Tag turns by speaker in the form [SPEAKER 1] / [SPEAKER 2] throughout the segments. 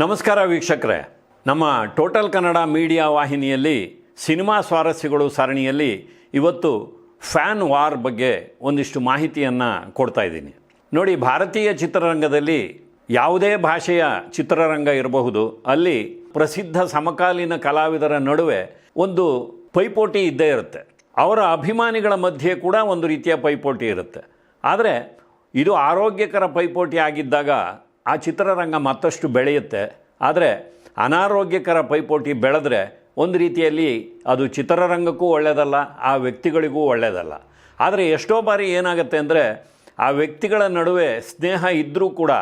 [SPEAKER 1] ನಮಸ್ಕಾರ ವೀಕ್ಷಕರೇ. ನಮ್ಮ ಟೋಟಲ್ ಕನ್ನಡ ಮೀಡಿಯಾ ವಾಹಿನಿಯಲ್ಲಿ ಸಿನಿಮಾ ಸ್ವಾರಸ್ಯಗಳು ಸರಣಿಯಲ್ಲಿ ಇವತ್ತು ಫ್ಯಾನ್ ವಾರ್ ಬಗ್ಗೆ ಒಂದಿಷ್ಟು ಮಾಹಿತಿಯನ್ನು ಕೊಡ್ತಾ ಇದ್ದೀನಿ. ನೋಡಿ, ಭಾರತೀಯ ಚಿತ್ರರಂಗದಲ್ಲಿ ಯಾವುದೇ ಭಾಷೆಯ ಚಿತ್ರರಂಗ ಇರಬಹುದು. ಅಲ್ಲಿ ಪ್ರಸಿದ್ಧ ಸಮಕಾಲೀನ ಕಲಾವಿದರ ನಡುವೆ ಒಂದು ಪೈಪೋಟಿ ಇದ್ದೇ ಇರುತ್ತೆ. ಅವರ ಅಭಿಮಾನಿಗಳ ಮಧ್ಯೆ ಕೂಡ ಒಂದು ರೀತಿಯ ಪೈಪೋಟಿ ಇರುತ್ತೆ. ಆದರೆ ಇದು ಆರೋಗ್ಯಕರ ಪೈಪೋಟಿ ಆಗಿದ್ದಾಗ ಆ ಚಿತ್ರರಂಗ ಮತ್ತಷ್ಟು ಬೆಳೆಯುತ್ತೆ. ಆದರೆ ಅನಾರೋಗ್ಯಕರ ಪೈಪೋಟಿ ಬೆಳೆದ್ರೆ ಒಂದು ರೀತಿಯಲ್ಲಿ ಅದು ಚಿತ್ರರಂಗಕ್ಕೂ ಒಳ್ಳೆಯದಲ್ಲ ಆ ವ್ಯಕ್ತಿಗಳಿಗೂ ಒಳ್ಳೆಯದಲ್ಲ ಆದರೆ ಎಷ್ಟೋ ಬಾರಿ ಏನಾಗುತ್ತೆ ಅಂದರೆ ಆ ವ್ಯಕ್ತಿಗಳ ನಡುವೆ ಸ್ನೇಹ ಇದ್ದರೂ ಕೂಡ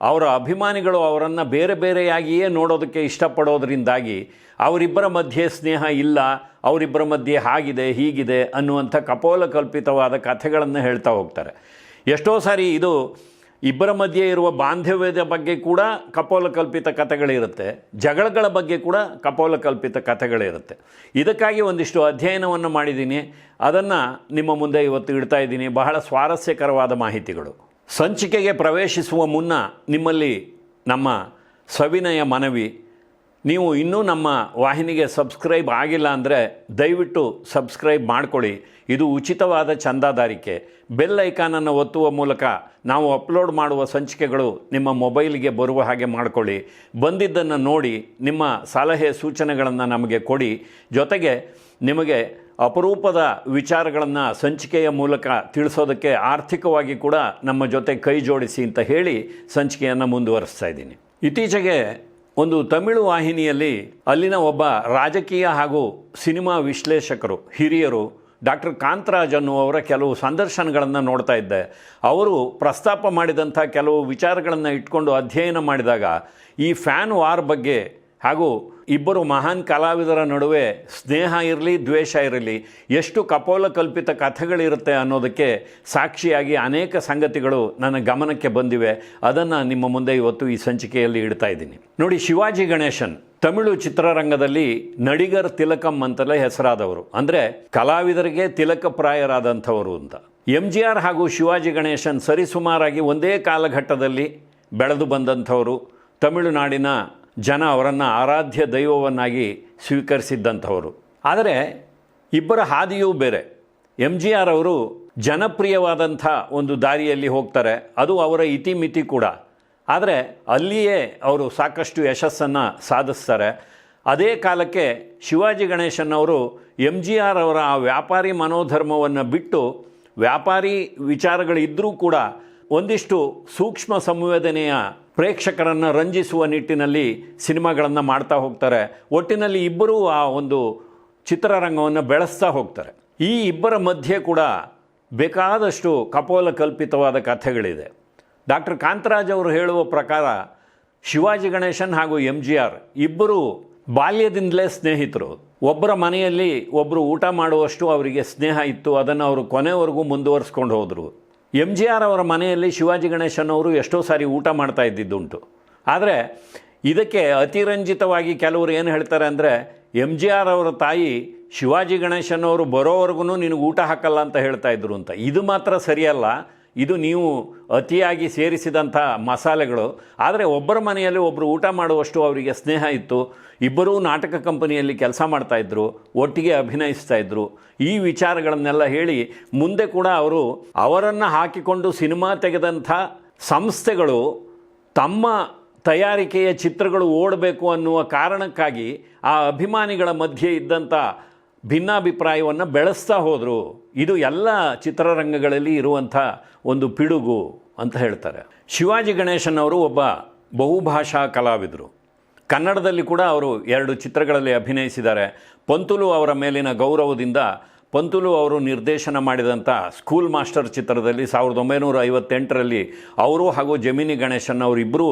[SPEAKER 1] ಅವರ ಅಭಿಮಾನಿಗಳು ಅವರನ್ನು ಬೇರೆ ಬೇರೆಯಾಗಿಯೇ ನೋಡೋದಕ್ಕೆ ಇಷ್ಟಪಡೋದರಿಂದಾಗಿ ಅವರಿಬ್ಬರ ಮಧ್ಯೆ ಸ್ನೇಹ ಇಲ್ಲ, ಅವರಿಬ್ಬರ ಮಧ್ಯೆ ಹಾಗಿದೆ, ಹೀಗಿದೆ ಅನ್ನುವಂಥ ಕಪೋಲ ಕಲ್ಪಿತವಾದ ಕಥೆಗಳನ್ನು ಹೇಳ್ತಾ ಹೋಗ್ತಾರೆ. ಎಷ್ಟೋ ಸಾರಿ ಇದು ಇಬ್ಬರ ಮಧ್ಯೆ ಇರುವ ಬಾಂಧವ್ಯದ ಬಗ್ಗೆ ಕೂಡ ಕಪೋಲ ಕಲ್ಪಿತ ಕಥೆಗಳಿರುತ್ತೆ. ಜಗಳಗಳ ಬಗ್ಗೆ ಕೂಡ ಕಪೋಲ ಕಲ್ಪಿತ ಕಥೆಗಳಿರುತ್ತೆ. ಇದಕ್ಕಾಗಿ ಒಂದಿಷ್ಟು ಅಧ್ಯಯನವನ್ನು ಮಾಡಿದ್ದೀನಿ. ಅದನ್ನು ನಿಮ್ಮ ಮುಂದೆ ಇವತ್ತು ಇಡ್ತಾ ಇದ್ದೀನಿ. ಬಹಳ ಸ್ವಾರಸ್ಯಕರವಾದ ಮಾಹಿತಿಗಳು. ಸಂಚಿಕೆಗೆ ಪ್ರವೇಶಿಸುವ ಮುನ್ನ ನಿಮ್ಮಲ್ಲಿ ನಮ್ಮ ಸವಿನಯ ಮನವಿ ನೀವು ಇನ್ನೂ ನಮ್ಮ ವಾಹಿನಿಗೆ ಸಬ್ಸ್ಕ್ರೈಬ್ ಆಗಿಲ್ಲ ಅಂದರೆ ದಯವಿಟ್ಟು ಸಬ್ಸ್ಕ್ರೈಬ್ ಮಾಡಿಕೊಳ್ಳಿ. ಇದು ಉಚಿತವಾದ ಚಂದಾದಾರಿಕೆ. ಬೆಲ್ ಐಕಾನನ್ನು ಒತ್ತುವ ಮೂಲಕ ನಾವು ಅಪ್ಲೋಡ್ ಮಾಡುವ ಸಂಚಿಕೆಗಳು ನಿಮ್ಮ ಮೊಬೈಲ್ಗೆ ಬರುವ ಹಾಗೆ ಮಾಡಿಕೊಳ್ಳಿ. ಬಂದಿದ್ದನ್ನು ನೋಡಿ ನಿಮ್ಮ ಸಲಹೆ ಸೂಚನೆಗಳನ್ನು ನಮಗೆ ಕೊಡಿ. ಜೊತೆಗೆ ನಿಮಗೆ ಅಪರೂಪದ ವಿಚಾರಗಳನ್ನು ಸಂಚಿಕೆಯ ಮೂಲಕ ತಿಳಿಸೋದಕ್ಕೆ ಆರ್ಥಿಕವಾಗಿ ಕೂಡ ನಮ್ಮ ಜೊತೆ ಕೈ ಜೋಡಿಸಿ ಅಂತ ಹೇಳಿ ಸಂಚಿಕೆಯನ್ನು ಮುಂದುವರಿಸ್ತಾ ಇದ್ದೀನಿ. ಇತ್ತೀಚೆಗೆ ಒಂದು ತಮಿಳು ವಾಹಿನಿಯಲ್ಲಿ ಅಲ್ಲಿನ ಒಬ್ಬ ರಾಜಕೀಯ ಹಾಗೂ ಸಿನಿಮಾ ವಿಶ್ಲೇಷಕರು, ಹಿರಿಯರು ಡಾಕ್ಟರ್ ಕಾಂತರಾಜ್ ಅನ್ನುವರ ಕೆಲವು ಸಂದರ್ಶನಗಳನ್ನು ನೋಡ್ತಾ ಇದ್ದೆ. ಅವರು ಪ್ರಸ್ತಾಪ ಮಾಡಿದಂಥ ಕೆಲವು ವಿಚಾರಗಳನ್ನು ಇಟ್ಕೊಂಡು ಅಧ್ಯಯನ ಮಾಡಿದಾಗ ಈ ಫ್ಯಾನ್ ವಾರ್ ಬಗ್ಗೆ ಹಾಗೂ ಇಬ್ಬರು ಮಹಾನ್ ಕಲಾವಿದರ ನಡುವೆ ಸ್ನೇಹ ಇರಲಿ, ದ್ವೇಷ ಇರಲಿ, ಎಷ್ಟು ಕಪೋಲ ಕಲ್ಪಿತ ಕಥೆಗಳಿರುತ್ತೆ ಅನ್ನೋದಕ್ಕೆ ಸಾಕ್ಷಿಯಾಗಿ ಅನೇಕ ಸಂಗತಿಗಳು ನನ್ನ ಗಮನಕ್ಕೆ ಬಂದಿವೆ. ಅದನ್ನು ನಿಮ್ಮ ಮುಂದೆ ಇವತ್ತು ಈ ಸಂಚಿಕೆಯಲ್ಲಿ ಇಡ್ತಾ ಇದ್ದೀನಿ. ನೋಡಿ, ಶಿವಾಜಿ ಗಣೇಶನ್ ತಮಿಳು ಚಿತ್ರರಂಗದಲ್ಲಿ ನಡಿಗರ್ ತಿಲಕಂ ಅಂತಲೇ ಹೆಸರಾದವರು. ಅಂದರೆ ಕಲಾವಿದರಿಗೆ ತಿಲಕಪ್ರಾಯರಾದಂಥವರು ಅಂತ. ಎಂ ಜಿ ಆರ್ ಹಾಗೂ ಶಿವಾಜಿ ಗಣೇಶನ್ ಸರಿಸುಮಾರಾಗಿ ಒಂದೇ ಕಾಲಘಟ್ಟದಲ್ಲಿ ಬೆಳೆದು ಬಂದಂಥವರು ತಮಿಳುನಾಡಿನ ಜನ ಅವರನ್ನು ಆರಾಧ್ಯ ದೈವವನ್ನಾಗಿ ಸ್ವೀಕರಿಸಿದ್ದಂಥವರು. ಆದರೆ ಇಬ್ಬರ ಹಾದಿಯೂ ಬೇರೆ. ಎಂ ಜಿ ಆರ್ ಅವರು ಜನಪ್ರಿಯವಾದಂಥ ಒಂದು ದಾರಿಯಲ್ಲಿ ಹೋಗ್ತಾರೆ. ಅದು ಅವರ ಇತಿಮಿತಿ ಕೂಡ. ಆದರೆ ಅಲ್ಲಿಯೇ ಅವರು ಸಾಕಷ್ಟು ಯಶಸ್ಸನ್ನು ಸಾಧಿಸ್ತಾರೆ. ಅದೇ ಕಾಲಕ್ಕೆ ಶಿವಾಜಿ ಗಣೇಶನ್ ಅವರು ಎಂ ಜಿ ಆರ್ ಅವರ ಆ ವ್ಯಾಪಾರಿ ಮನೋಧರ್ಮವನ್ನು ಬಿಟ್ಟು ವ್ಯಾಪಾರಿ ವಿಚಾರಗಳಿದ್ದರೂ ಕೂಡ ಒಂದಿಷ್ಟು ಸೂಕ್ಷ್ಮ ಸಂವೇದನೆಯ ಪ್ರೇಕ್ಷಕರನ್ನು ರಂಜಿಸುವ ನಿಟ್ಟಿನಲ್ಲಿ ಸಿನಿಮಾಗಳನ್ನು ಮಾಡ್ತಾ ಹೋಗ್ತಾರೆ. ಒಟ್ಟಿನಲ್ಲಿ ಇಬ್ಬರೂ ಆ ಒಂದು ಚಿತ್ರರಂಗವನ್ನು ಬೆಳೆಸ್ತಾ ಹೋಗ್ತಾರೆ. ಈ ಇಬ್ಬರ ಮಧ್ಯೆ ಕೂಡ ಬೇಕಾದಷ್ಟು ಕಪೋಲ ಕಲ್ಪಿತವಾದ ಕಥೆಗಳಿದೆ. ಡಾಕ್ಟರ್ ಕಾಂತರಾಜ್ ಅವರು ಹೇಳುವ ಪ್ರಕಾರ ಶಿವಾಜಿ ಗಣೇಶನ್ ಹಾಗೂ ಎಂ ಜಿ ಆರ್ ಇಬ್ಬರು ಬಾಲ್ಯದಿಂದಲೇ ಸ್ನೇಹಿತರು. ಒಬ್ಬರ ಮನೆಯಲ್ಲಿ ಒಬ್ಬರು ಊಟ ಮಾಡುವಷ್ಟು ಅವರಿಗೆ ಸ್ನೇಹ ಇತ್ತು. ಅದನ್ನು ಅವರು ಕೊನೆವರೆಗೂ ಮುಂದುವರಿಸ್ಕೊಂಡು ಹೋದರು. ಎಂ ಜಿ ಆರ್ ಅವರ ಮನೆಯಲ್ಲಿ ಶಿವಾಜಿ ಗಣೇಶನ್ ಅವರು ಎಷ್ಟೋ ಸಾರಿ ಊಟ ಮಾಡ್ತಾ ಇದ್ದಿದ್ದುಂಟು. ಆದರೆ ಇದಕ್ಕೆ ಅತಿರಂಜಿತವಾಗಿ ಕೆಲವರು ಏನು ಹೇಳ್ತಾರೆ ಅಂದರೆ ಎಂ ಜಿ ಆರ್ ಅವರ ತಾಯಿ ಶಿವಾಜಿ ಗಣೇಶನ್ ಅವರು ಬರೋವರೆಗೂ ನಿನಗೆ ಊಟ ಹಾಕಲ್ಲ ಅಂತ ಹೇಳ್ತಾ ಇದ್ರು ಅಂತ. ಇದು ಮಾತ್ರ ಸರಿಯಲ್ಲ. ಇದು ನೀವು ಅತಿಯಾಗಿ ಸೇರಿಸಿದಂಥ ಮಸಾಲೆಗಳು. ಆದರೆ ಒಬ್ಬರ ಮನೆಯಲ್ಲಿ ಒಬ್ಬರು ಊಟ ಮಾಡುವಷ್ಟು ಅವರಿಗೆ ಸ್ನೇಹ ಇತ್ತು. ಇಬ್ಬರೂ ನಾಟಕ ಕಂಪನಿಯಲ್ಲಿ ಕೆಲಸ ಮಾಡ್ತಾಯಿದ್ರು ಒಟ್ಟಿಗೆ ಅಭಿನಯಿಸ್ತಾ ಇದ್ದರು ಈ ವಿಚಾರಗಳನ್ನೆಲ್ಲ ಹೇಳಿ ಮುಂದೆ ಕೂಡ ಅವರು ಅವರನ್ನು ಹಾಕಿಕೊಂಡು ಸಿನಿಮಾ ತೆಗೆದಂಥ ಸಂಸ್ಥೆಗಳು ತಮ್ಮ ತಯಾರಿಕೆಯ ಚಿತ್ರಗಳು ಓಡಬೇಕು ಅನ್ನುವ ಕಾರಣಕ್ಕಾಗಿ ಆ ಅಭಿಮಾನಿಗಳ ಮಧ್ಯೆ ಇದ್ದಂಥ ಭಿನ್ನಾಭಿಪ್ರಾಯವನ್ನು ಬೆಳೆಸ್ತಾ ಹೋದರು. ಇದು ಎಲ್ಲ ಚಿತ್ರರಂಗಗಳಲ್ಲಿ ಇರುವಂಥ ಒಂದು ಪಿಡುಗು ಅಂತ ಹೇಳ್ತಾರೆ. ಶಿವಾಜಿ ಗಣೇಶನ್ ಅವರು ಒಬ್ಬ ಬಹುಭಾಷಾ ಕಲಾವಿದರು. ಕನ್ನಡದಲ್ಲಿ ಕೂಡ ಅವರು ಎರಡು ಚಿತ್ರಗಳಲ್ಲಿ ಅಭಿನಯಿಸಿದ್ದಾರೆ. ಪಂತುಲು ಅವರ ಮೇಲಿನ ಗೌರವದಿಂದ ಪಂತುಲು ಅವರು ನಿರ್ದೇಶನ ಮಾಡಿದಂಥ ಸ್ಕೂಲ್ ಮಾಸ್ಟರ್ ಚಿತ್ರದಲ್ಲಿ ಸಾವಿರದ ಒಂಬೈನೂರ ಐವತ್ತೆಂಟರಲ್ಲಿ ಅವರು ಹಾಗೂ ಜಮಿನಿ ಗಣೇಶನ್ ಅವರಿಬ್ಬರೂ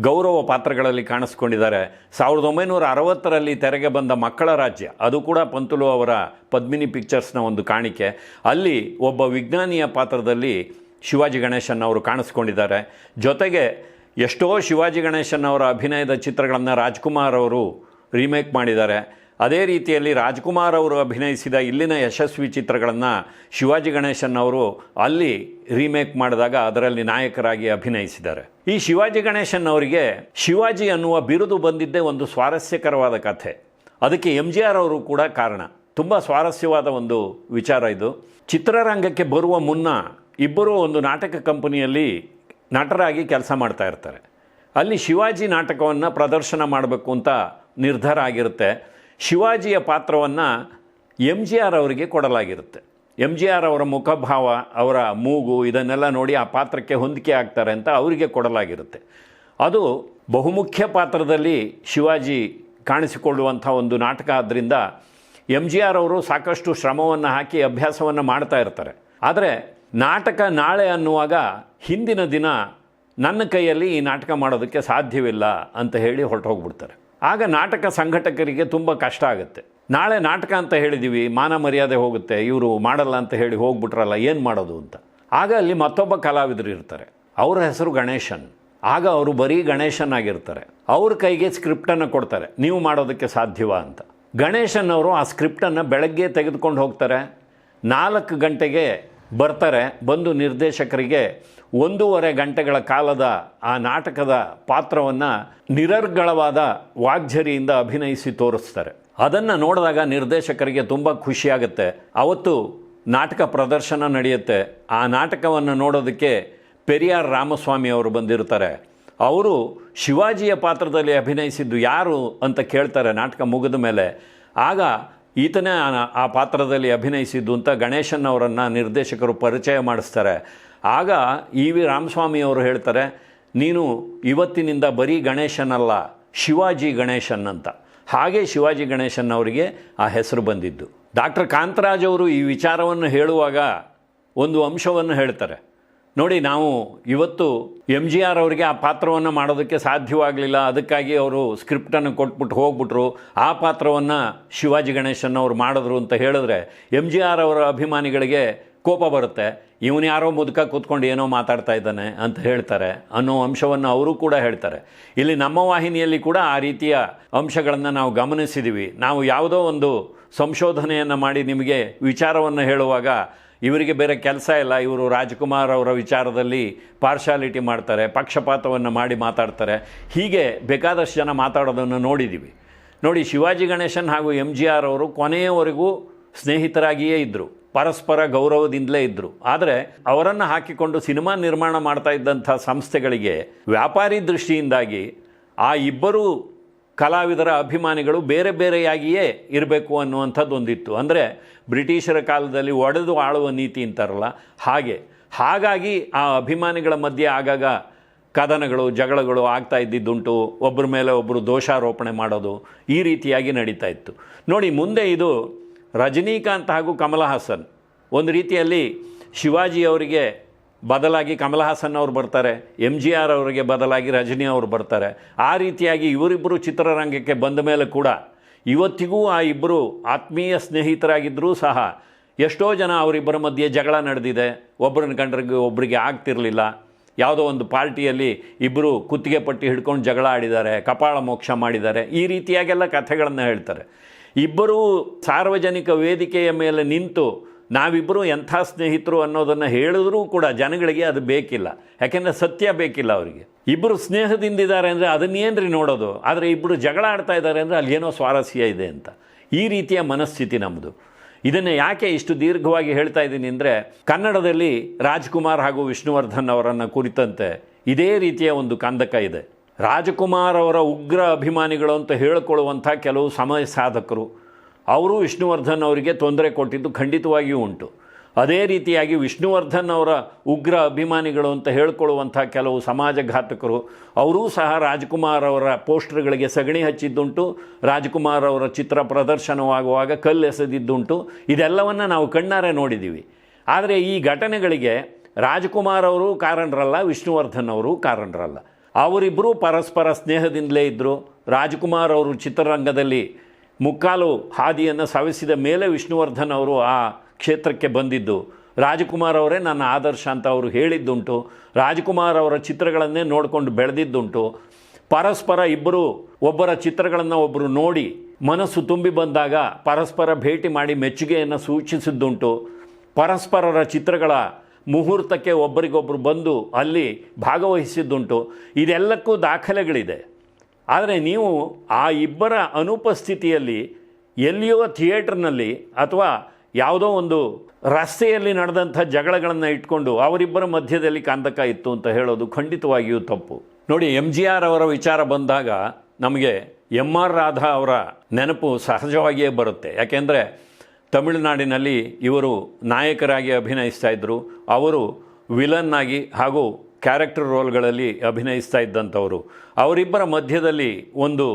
[SPEAKER 1] ಗೌರವ ಪಾತ್ರಗಳಲ್ಲಿ ಕಾಣಿಸ್ಕೊಂಡಿದ್ದಾರೆ. ಸಾವಿರದ ಒಂಬೈನೂರ ಅರವತ್ತರಲ್ಲಿ ತೆರೆಗೆ ಬಂದ ಮಕ್ಕಳ ರಾಜ್ಯ, ಅದು ಕೂಡ ಪಂತುಲು ಅವರ ಪದ್ಮಿನಿ ಪಿಕ್ಚರ್ಸ್ನ ಒಂದು ಕಾಣಿಕೆ. ಅಲ್ಲಿ ಒಬ್ಬ ವಿಜ್ಞಾನಿಯ ಪಾತ್ರದಲ್ಲಿ ಶಿವಾಜಿ ಗಣೇಶನ್ ಅವರು ಕಾಣಿಸ್ಕೊಂಡಿದ್ದಾರೆ. ಜೊತೆಗೆ ಎಷ್ಟೋ ಶಿವಾಜಿ ಗಣೇಶನ್ ಅವರ ಅಭಿನಯದ ಚಿತ್ರಗಳನ್ನು ರಾಜ್ಕುಮಾರ್ ಅವರು ರೀಮೇಕ್ ಮಾಡಿದ್ದಾರೆ. ಅದೇ ರೀತಿಯಲ್ಲಿ ರಾಜ್ಕುಮಾರ್ ಅವರು ಅಭಿನಯಿಸಿದ ಇಲ್ಲಿನ ಯಶಸ್ವಿ ಚಿತ್ರಗಳನ್ನು ಶಿವಾಜಿ ಗಣೇಶನ್ ಅವರು ಅಲ್ಲಿ ರೀಮೇಕ್ ಮಾಡಿದಾಗ ಅದರಲ್ಲಿ ನಾಯಕರಾಗಿ ಅಭಿನಯಿಸಿದ್ದಾರೆ. ಈ ಶಿವಾಜಿ ಗಣೇಶನ್ ಅವರಿಗೆ ಶಿವಾಜಿ ಅನ್ನುವ ಬಿರುದು ಬಂದಿದ್ದೇ ಒಂದು ಸ್ವಾರಸ್ಯಕರವಾದ ಕಥೆ. ಅದಕ್ಕೆ ಎಂ ಜಿ ಆರ್ ಅವರು ಕೂಡ ಕಾರಣ. ತುಂಬ ಸ್ವಾರಸ್ಯವಾದ ಒಂದು ವಿಚಾರ ಇದು. ಚಿತ್ರರಂಗಕ್ಕೆ ಬರುವ ಮುನ್ನ ಇಬ್ಬರು ಒಂದು ನಾಟಕ ಕಂಪನಿಯಲ್ಲಿ ನಟರಾಗಿ ಕೆಲಸ ಮಾಡ್ತಾ ಇರ್ತಾರೆ. ಅಲ್ಲಿ ಶಿವಾಜಿ ನಾಟಕವನ್ನು ಪ್ರದರ್ಶನ ಮಾಡಬೇಕು ಅಂತ ನಿರ್ಧಾರ ಆಗಿರುತ್ತೆ. ಶಿವಾಜಿಯ ಪಾತ್ರವನ್ನು ಎಂ ಜಿ ಆರ್ ಅವರಿಗೆ ಕೊಡಲಾಗಿರುತ್ತೆ. ಎಂ ಜಿ ಆರ್ ಅವರ ಮುಖಭಾವ, ಅವರ ಮೂಗು ಇದನ್ನೆಲ್ಲ ನೋಡಿ ಆ ಪಾತ್ರಕ್ಕೆ ಹೊಂದಿಕೆ ಆಗ್ತಾರೆ ಅಂತ ಅವರಿಗೆ ಕೊಡಲಾಗಿರುತ್ತೆ. ಅದು ಬಹುಮುಖ್ಯ ಪಾತ್ರದಲ್ಲಿ ಶಿವಾಜಿ ಕಾಣಿಸಿಕೊಳ್ಳುವಂಥ ಒಂದು ನಾಟಕ ಆದ್ದರಿಂದ ಎಂ ಜಿ ಆರ್ ಅವರು ಸಾಕಷ್ಟು ಶ್ರಮವನ್ನು ಹಾಕಿ ಅಭ್ಯಾಸವನ್ನು ಮಾಡ್ತಾ ಇರ್ತಾರೆ. ಆದರೆ ನಾಟಕ ನಾಳೆ ಅನ್ನುವಾಗ ಹಿಂದಿನ ದಿನ ನನ್ನ ಕೈಯಲ್ಲಿ ಈ ನಾಟಕ ಮಾಡೋದಕ್ಕೆ ಸಾಧ್ಯವಿಲ್ಲ ಅಂತ ಹೇಳಿ ಹೊರಟೋಗ್ಬಿಡ್ತಾರೆ. ಆಗ ನಾಟಕ ಸಂಘಟಕರಿಗೆ ತುಂಬ ಕಷ್ಟ ಆಗುತ್ತೆ. ನಾಳೆ ನಾಟಕ ಅಂತ ಹೇಳಿದ್ದೀವಿ ಮಾನ ಮರ್ಯಾದೆ ಹೋಗುತ್ತೆ, ಇವರು ಮಾಡಲ್ಲ ಅಂತ ಹೇಳಿ ಹೋಗ್ಬಿಟ್ರಲ್ಲ, ಏನು ಮಾಡೋದು ಅಂತ. ಆಗ ಅಲ್ಲಿ ಮತ್ತೊಬ್ಬ ಕಲಾವಿದರು ಇರ್ತಾರೆ. ಅವರ ಹೆಸರು ಗಣೇಶನ್. ಆಗ ಅವರು ಬರೀ ಗಣೇಶನ್ ಆಗಿರ್ತಾರೆ. ಅವ್ರ ಕೈಗೆ ಸ್ಕ್ರಿಪ್ಟನ್ನು ಕೊಡ್ತಾರೆ, ನೀವು ಮಾಡೋದಕ್ಕೆ ಸಾಧ್ಯವಾ ಅಂತ. ಗಣೇಶನ್ ಅವರು ಆ ಸ್ಕ್ರಿಪ್ಟನ್ನು ಬೆಳಗ್ಗೆ ತೆಗೆದುಕೊಂಡು ಹೋಗ್ತಾರೆ. ನಾಲ್ಕು ಗಂಟೆಗೆ ಬರ್ತಾರೆ, ಬಂದು ನಿರ್ದೇಶಕರಿಗೆ ಒಂದೂವರೆ ಗಂಟೆಗಳ ಕಾಲದ ಆ ನಾಟಕದ ಪಾತ್ರವನ್ನು ನಿರರ್ಗಳವಾದ ವಾಗ್ಝರಿಯಿಂದ ಅಭಿನಯಿಸಿ ತೋರಿಸ್ತಾರೆ. ಅದನ್ನು ನೋಡಿದಾಗ ನಿರ್ದೇಶಕರಿಗೆ ತುಂಬ ಖುಷಿಯಾಗುತ್ತೆ ಅವತ್ತು ನಾಟಕ ಪ್ರದರ್ಶನ ನಡೆಯುತ್ತೆ. ಆ ನಾಟಕವನ್ನು ನೋಡೋದಕ್ಕೆ ಪೆರಿಯಾರ್ ರಾಮಸ್ವಾಮಿ ಅವರು ಬಂದಿರ್ತಾರೆ. ಅವರು ಶಿವಾಜಿಯ ಪಾತ್ರದಲ್ಲಿ ಅಭಿನಯಿಸಿದ್ದು ಯಾರು ಅಂತ ಕೇಳ್ತಾರೆ ನಾಟಕ ಮುಗಿದ ಮೇಲೆ. ಆಗ ಈತನೇ ಆ- ಪಾತ್ರದಲ್ಲಿ ಅಭಿನಯಿಸಿದ್ದು ಅಂತ ಗಣೇಶನ್ ಅವರನ್ನು ನಿರ್ದೇಶಕರು ಪರಿಚಯ ಮಾಡಿಸ್ತಾರೆ. ಆಗ ಇ ವಿ ರಾಮಸ್ವಾಮಿ ಅವರು ಹೇಳ್ತಾರೆ, ನೀನು ಇವತ್ತಿನಿಂದ ಬರೀ ಗಣೇಶನಲ್ಲ, ಶಿವಾಜಿ ಗಣೇಶನ್ ಅಂತ. ಹಾಗೆ ಶಿವಾಜಿ ಗಣೇಶನ್ ಅವರಿಗೆ ಆ ಹೆಸರು ಬಂದಿದ್ದು. ಡಾಕ್ಟರ್ ಕಾಂತರಾಜ್ ಅವರು ಈ ವಿಚಾರವನ್ನು ಹೇಳುವಾಗ ಒಂದು ಅಂಶವನ್ನು ಹೇಳ್ತಾರೆ. ನೋಡಿ, ನಾವು ಇವತ್ತು ಎಂ ಜಿ ಆರ್ ಅವರಿಗೆ ಆ ಪಾತ್ರವನ್ನು ಮಾಡೋದಕ್ಕೆ ಸಾಧ್ಯವಾಗಲಿಲ್ಲ, ಅದಕ್ಕಾಗಿ ಅವರು ಸ್ಕ್ರಿಪ್ಟನ್ನು ಕೊಟ್ಬಿಟ್ಟು ಹೋಗ್ಬಿಟ್ರು, ಆ ಪಾತ್ರವನ್ನು ಶಿವಾಜಿ ಗಣೇಶನ್ ಅವರು ಮಾಡಿದ್ರು ಅಂತ ಹೇಳಿದ್ರೆ ಎಂ ಜಿ ಆರ್ ಅವರ ಅಭಿಮಾನಿಗಳಿಗೆ ಕೋಪ ಬರುತ್ತೆ. ಇವನು ಯಾರೋ ಮುದುಕ ಕೂತ್ಕೊಂಡು ಏನೋ ಮಾತಾಡ್ತಾ ಇದ್ದಾನೆ ಅಂತ ಹೇಳ್ತಾರೆ ಅನ್ನೋ ಅಂಶವನ್ನು ಅವರು ಕೂಡ ಹೇಳ್ತಾರೆ. ಇಲ್ಲಿ ನಮ್ಮ ವಾಹಿನಿಯಲ್ಲಿ ಕೂಡ ಆ ರೀತಿಯ ಅಂಶಗಳನ್ನು ನಾವು ಗಮನಿಸಿದ್ದೀವಿ ನಾವು ಯಾವುದೋ ಒಂದು ಸಂಶೋಧನೆಯನ್ನು ಮಾಡಿ ನಿಮಗೆ ವಿಚಾರವನ್ನು ಹೇಳುವಾಗ ಇವರಿಗೆ ಬೇರೆ ಕೆಲಸ ಇಲ್ಲ. ಇವರು ರಾಜ್ಕುಮಾರ್ ಅವರ ವಿಚಾರದಲ್ಲಿ ಪಾರ್ಶಾಲಿಟಿ ಮಾಡ್ತಾರೆ, ಪಕ್ಷಪಾತವನ್ನು ಮಾಡಿ ಮಾತಾಡ್ತಾರೆ. ಹೀಗೆ ಬೇಕಾದಷ್ಟು ಜನ ಮಾತಾಡೋದನ್ನು ನೋಡಿದ್ದೀವಿ ನೋಡಿ, ಶಿವಾಜಿ ಗಣೇಶನ್ ಹಾಗೂ ಎಂ ಜಿ ಆರ್ ಅವರು ಕೊನೆಯವರೆಗೂ ಸ್ನೇಹಿತರಾಗಿಯೇ ಇದ್ದರು ಪರಸ್ಪರ ಗೌರವದಿಂದಲೇ ಇದ್ದರು ಆದರೆ ಅವರನ್ನು ಹಾಕಿಕೊಂಡು ಸಿನಿಮಾ ನಿರ್ಮಾಣ ಮಾಡ್ತಾ ಇದ್ದಂಥ ಸಂಸ್ಥೆಗಳಿಗೆ ವ್ಯಾಪಾರಿ ದೃಷ್ಟಿಯಿಂದಾಗಿ ಆ ಇಬ್ಬರೂ ಕಲಾವಿದರ ಅಭಿಮಾನಿಗಳು ಬೇರೆ ಬೇರೆಯಾಗಿಯೇ ಇರಬೇಕು ಅನ್ನುವಂಥದ್ದು ಒಂದಿತ್ತು ಅಂದರೆ ಬ್ರಿಟಿಷರ ಕಾಲದಲ್ಲಿ ಒಡೆದು ಆಳುವ ನೀತಿ ಅಂತಾರಲ್ಲ, ಹಾಗೆ. ಹಾಗಾಗಿ ಆ ಅಭಿಮಾನಿಗಳ ಮಧ್ಯೆ ಆಗಾಗ ಕದನಗಳು, ಜಗಳಗಳು ಆಗ್ತಾ ಇದ್ದಿದ್ದುಂಟು. ಒಬ್ಬರ ಮೇಲೆ ಒಬ್ಬರು ದೋಷಾರೋಪಣೆ ಮಾಡೋದು ಈ ರೀತಿಯಾಗಿ ನಡೀತಾ ಇತ್ತು. ನೋಡಿ, ಮುಂದೆ ಇದು ರಜನೀಕಾಂತ್ ಹಾಗೂ ಕಮಲ ಹಾಸನ್. ಒಂದು ರೀತಿಯಲ್ಲಿ ಶಿವಾಜಿ ಅವರಿಗೆ ಬದಲಾಗಿ ಕಮಲ್ ಹಾಸನ್ ಅವರು ಬರ್ತಾರೆ ಎಂ ಜಿ ಆರ್ ಅವರಿಗೆ ಬದಲಾಗಿ ರಜನಿ ಅವರು ಬರ್ತಾರೆ. ಆ ರೀತಿಯಾಗಿ ಇವರಿಬ್ಬರು ಚಿತ್ರರಂಗಕ್ಕೆ ಬಂದ ಮೇಲೆ ಕೂಡ ಇವತ್ತಿಗೂ ಆ ಇಬ್ಬರು ಆತ್ಮೀಯ ಸ್ನೇಹಿತರಾಗಿದ್ದರೂ ಸಹ ಎಷ್ಟೋ ಜನ ಅವರಿಬ್ಬರ ಮಧ್ಯೆ ಜಗಳ ನಡೆದಿದೆ. ಒಬ್ಬರನ್ನ ಕಂಡ್ರಿಗೆ ಒಬ್ಬರಿಗೆ ಆಗ್ತಿರಲಿಲ್ಲ. ಯಾವುದೋ ಒಂದು ಪಾರ್ಟಿಯಲ್ಲಿ ಇಬ್ಬರು ಕುತ್ತಿಗೆ ಪಟ್ಟಿ ಹಿಡ್ಕೊಂಡು ಜಗಳ ಆಡಿದ್ದಾರೆ, ಕಪಾಳ ಮೋಕ್ಷ ಮಾಡಿದ್ದಾರೆ. ಈ ರೀತಿಯಾಗೆಲ್ಲ ಕಥೆಗಳನ್ನು ಹೇಳ್ತಾರೆ. ಇಬ್ಬರೂ ಸಾರ್ವಜನಿಕ ವೇದಿಕೆಯ ಮೇಲೆ ನಿಂತು ನಾವಿಬ್ಬರು ಎಂಥ ಸ್ನೇಹಿತರು ಅನ್ನೋದನ್ನು ಹೇಳಿದ್ರೂ ಕೂಡ ಜನಗಳಿಗೆ ಅದು ಬೇಕಿಲ್ಲ. ಯಾಕೆಂದರೆ ಸತ್ಯ ಬೇಕಿಲ್ಲ ಅವರಿಗೆ. ಇಬ್ಬರು ಸ್ನೇಹದಿಂದಿದ್ದಾರೆ ಅಂದರೆ ಅದನ್ನೇನ್ರಿ ನೋಡೋದು? ಆದರೆ ಇಬ್ಬರು ಜಗಳ ಆಡ್ತಾ ಇದ್ದಾರೆ ಅಂದರೆ ಅಲ್ಲಿ ಏನೋ ಸ್ವಾರಸ್ಯ ಇದೆ ಅಂತ. ಈ ರೀತಿಯ ಮನಸ್ಥಿತಿ ನಮ್ಮದು ಇದನ್ನು ಯಾಕೆ ಇಷ್ಟು ದೀರ್ಘವಾಗಿ ಹೇಳ್ತಾ ಇದ್ದೀನಿ ಅಂದರೆ ಕನ್ನಡದಲ್ಲಿ ರಾಜ್ಕುಮಾರ್ ಹಾಗೂ ವಿಷ್ಣುವರ್ಧನ್ ಅವರನ್ನು ಕುರಿತಂತೆ ಇದೇ ರೀತಿಯ ಒಂದು ಕಂದಕ ಇದೆ. ರಾಜಕುಮಾರ್ ಅವರ ಉಗ್ರ ಅಭಿಮಾನಿಗಳು ಅಂತ ಹೇಳಿಕೊಳ್ಳುವಂಥ ಕೆಲವು ಸಮಯ ಸಾಧಕರು. ಅವರು ವಿಷ್ಣುವರ್ಧನ್ ಅವರಿಗೆ ತೊಂದರೆ ಕೊಟ್ಟಿದ್ದು ಖಂಡಿತವಾಗಿಯೂ ಉಂಟು. ಅದೇ ರೀತಿಯಾಗಿ ವಿಷ್ಣುವರ್ಧನ್ ಅವರ ಉಗ್ರ ಅಭಿಮಾನಿಗಳು ಅಂತ ಹೇಳ್ಕೊಳ್ಳುವಂಥ ಕೆಲವು ಸಮಾಜಘಾತಕರು ಅವರೂ ಸಹ ರಾಜ್ಕುಮಾರ್ ಅವರ ಪೋಸ್ಟರ್ಗಳಿಗೆ ಸಗಣಿ ಹಚ್ಚಿದ್ದುಂಟು. ರಾಜ್ಕುಮಾರ್ ಅವರ ಚಿತ್ರ ಪ್ರದರ್ಶನವಾಗುವಾಗ ಕಲ್ಲೆಸೆದಿದ್ದುಂಟು ಇದೆಲ್ಲವನ್ನು ನಾವು ಕಣ್ಣಾರೆ ನೋಡಿದ್ದೀವಿ ಆದರೆ ಈ ಘಟನೆಗಳಿಗೆ ರಾಜ್ಕುಮಾರ್ ಅವರು ಕಾರಣರಲ್ಲ, ವಿಷ್ಣುವರ್ಧನ್ ಅವರು ಕಾರಣರಲ್ಲ. ಅವರಿಬ್ಬರೂ ಪರಸ್ಪರ ಸ್ನೇಹದಿಂದಲೇ ಇದ್ದರು ರಾಜ್ಕುಮಾರ್ ಅವರು ಚಿತ್ರರಂಗದಲ್ಲಿ ಮುಕ್ಕಾಲು ಹಾದಿಯನ್ನು ಸವಿಸಿದ ಮೇಲೆ ವಿಷ್ಣುವರ್ಧನ್ ಅವರು ಆ ಕ್ಷೇತ್ರಕ್ಕೆ ಬಂದಿದ್ದು. ರಾಜಕುಮಾರ್ ಅವರೇ ನನ್ನ ಆದರ್ಶ ಅಂತ ಅವರು ಹೇಳಿದ್ದುಂಟು. ರಾಜಕುಮಾರ್ ಅವರ ಚಿತ್ರಗಳನ್ನೇ ನೋಡಿಕೊಂಡು ಬೆಳೆದಿದ್ದುಂಟು. ಪರಸ್ಪರ ಇಬ್ಬರು ಒಬ್ಬರ ಚಿತ್ರಗಳನ್ನು ಒಬ್ಬರು ನೋಡಿ ಮನಸ್ಸು ತುಂಬಿ ಬಂದಾಗ ಪರಸ್ಪರ ಭೇಟಿ ಮಾಡಿ ಮೆಚ್ಚುಗೆಯನ್ನು ಸೂಚಿಸಿದ್ದುಂಟು. ಪರಸ್ಪರರ ಚಿತ್ರಗಳ ಮುಹೂರ್ತಕ್ಕೆ ಒಬ್ಬರಿಗೊಬ್ಬರು ಬಂದು ಅಲ್ಲಿ ಭಾಗವಹಿಸಿದ್ದುಂಟು. ಇದೆಲ್ಲಕ್ಕೂ ದಾಖಲೆಗಳಿದೆ. ಆದರೆ ನೀವು ಆ ಇಬ್ಬರ ಅನುಪಸ್ಥಿತಿಯಲ್ಲಿ ಎಲ್ಲಿಯೋ ಥಿಯೇಟ್ರ್ನಲ್ಲಿ ಅಥವಾ ಯಾವುದೋ ಒಂದು ರಸ್ತೆಯಲ್ಲಿ ನಡೆದಂಥ ಜಗಳಗಳನ್ನು ಇಟ್ಕೊಂಡು ಅವರಿಬ್ಬರ ಮಧ್ಯದಲ್ಲಿ ಕಾಂತಕ ಇತ್ತು ಅಂತ ಹೇಳೋದು ಖಂಡಿತವಾಗಿಯೂ ತಪ್ಪು. ನೋಡಿ ಎಂ ಜಿ ಆರ್ ಅವರ ವಿಚಾರ ಬಂದಾಗ ನಮಗೆ ಎಂ ಆರ್ ರಾಧಾ ಅವರ ನೆನಪು ಸಹಜವಾಗಿಯೇ ಬರುತ್ತೆ. ಯಾಕೆಂದರೆ ತಮಿಳುನಾಡಿನಲ್ಲಿ ಇವರು ನಾಯಕರಾಗಿ ಅಭಿನಯಿಸ್ತಾ ಇದ್ದರು ಅವರು ವಿಲನ್ ಆಗಿ ಹಾಗೂ ಕ್ಯಾರೆಕ್ಟರ್ ರೋಲ್ಗಳಲ್ಲಿ ಅಭಿನಯಿಸ್ತಾ ಇದ್ದಂಥವರು. ಅವರಿಬ್ಬರ ಮಧ್ಯದಲ್ಲಿ ಒಂದು